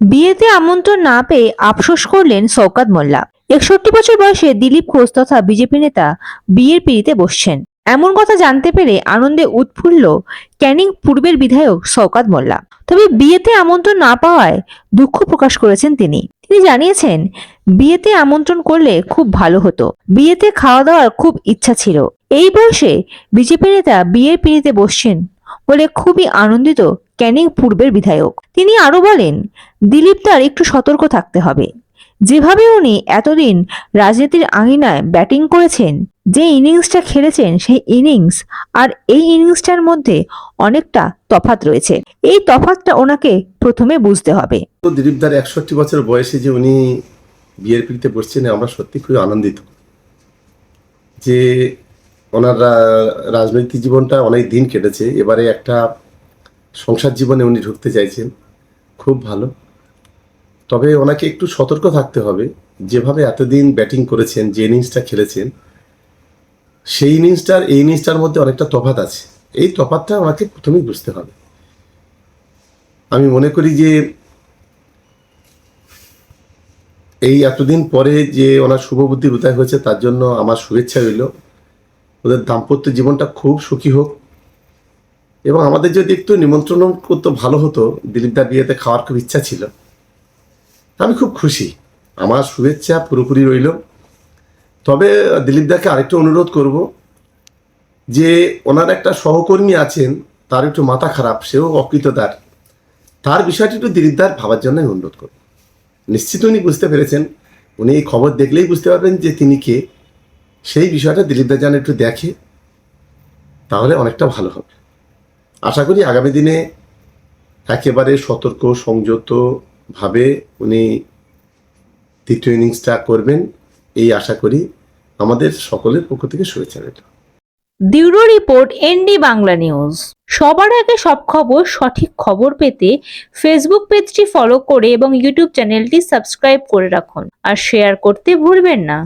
বিয়েতে আমন্ত্রণ না পেয়ে আফসোস করলেন শওকাত মোল্লা। একষট্টি বছর বয়সে দিলীপ ঘোষ তথা বিজেপি নেতা বিয়ের পিড়িতে বসছেন। এমন কথা জানতে পেরে আনন্দে উৎফুল্ল ক্যানিং পূর্বের বিধায়ক শওকাত মোল্লা। তবে বিয়েতে আমন্ত্রণ না পাওয়ায় দুঃখ প্রকাশ করেছেন তিনি। তিনি জানিয়েছেন, বিয়েতে আমন্ত্রণ করলে খুব ভালো হতো। বিয়েতে খাওয়া দাওয়ার খুব ইচ্ছা ছিল। এই বয়সে বিজেপি নেতা বিয়ের পিড়িতে বসছেন বলে খুবই আনন্দিত ক্যানিং পূর্বের বিধায়ক। তিনি আরও বলেন, দিলীপ তার একটু সতর্ক থাকতে হবে। যেভাবে উনি এতদিন রাজনীতির আঙিনায় ব্যাটিং করেছেন, যে ইনিংসটা খেলেছেন সেই ইনিংস আর এই ইনিংসটার মধ্যে অনেকটা তফাত রয়েছে। এই তফাৎটা ওনাকে প্রথমে বুঝতে হবে। দিলীপদার একষট্টি বছর বয়সে যে উনি বিয়ের পিড়িতে বসছেন, আমরা সত্যি খুবই আনন্দিত যে ওনার রাজনৈতিক জীবনটা অনেক দিন কেটেছে। এবারে একটা সংসার জীবনে উনি ঢুকতে চাইছেন। খুব ভালো। তবে ওনাকে একটু সতর্ক থাকতে হবে। যেভাবে এতদিন ব্যাটিং করেছেন, যে ইনিংসটা খেলেছেন, সেই ইনিংসটার, এই ইনিংসটার মধ্যে অনেকটা তফাত আছে। এই তফাৎটা ওনাকে প্রথমেই বুঝতে হবে। আমি মনে করি যে, এই এতদিন পরে যে ওনার শুভবুদ্ধির উদয় হয়েছে, তার জন্য আমার শুভেচ্ছা রইল। ওদের দাম্পত্য জীবনটা খুব সুখী হোক। এবং আমাদের যদি একটু নিমন্ত্রণ করতো, ভালো হতো। দিলীপদার বিয়েতে খাওয়ার খুব ইচ্ছা ছিল। আমি খুব খুশি। আমার শুভেচ্ছা পুরোপুরি রইল। তবে দিলীপদাকে আরেকটু অনুরোধ করব যে, ওনার একটা সহকর্মী আছেন, তার একটু মাথা খারাপ, সেও অকৃতদার। তার বিষয়টি একটু দিলীপদার ভাবার জন্য আমি অনুরোধ করব। নিশ্চিত উনি বুঝতে পেরেছেন। উনি এই খবর দেখলেই বুঝতে পারবেন যে তিনি কে। সেই বিষয়টা দিলীপদা যেন একটু দেখে, তাহলে অনেকটা ভালো হবে। আশা করি আগামী দিনে একেবারে সতর্ক, সংযতভাবে উনি তৃতীয় ইনিংসটা করবেন। এই আশা করি আমাদের সকলের পক্ষ থেকে শুভেচ্ছা রইল। Bureau report, ND Bangla news. সবার আগে সব খবর, সঠিক খবর পেতে ফেসবুক পেজটি ফলো করে এবং ইউটিউব চ্যানেলটি সাবস্ক্রাইব করে রাখুন। আর শেয়ার করতে ভুলবেন না।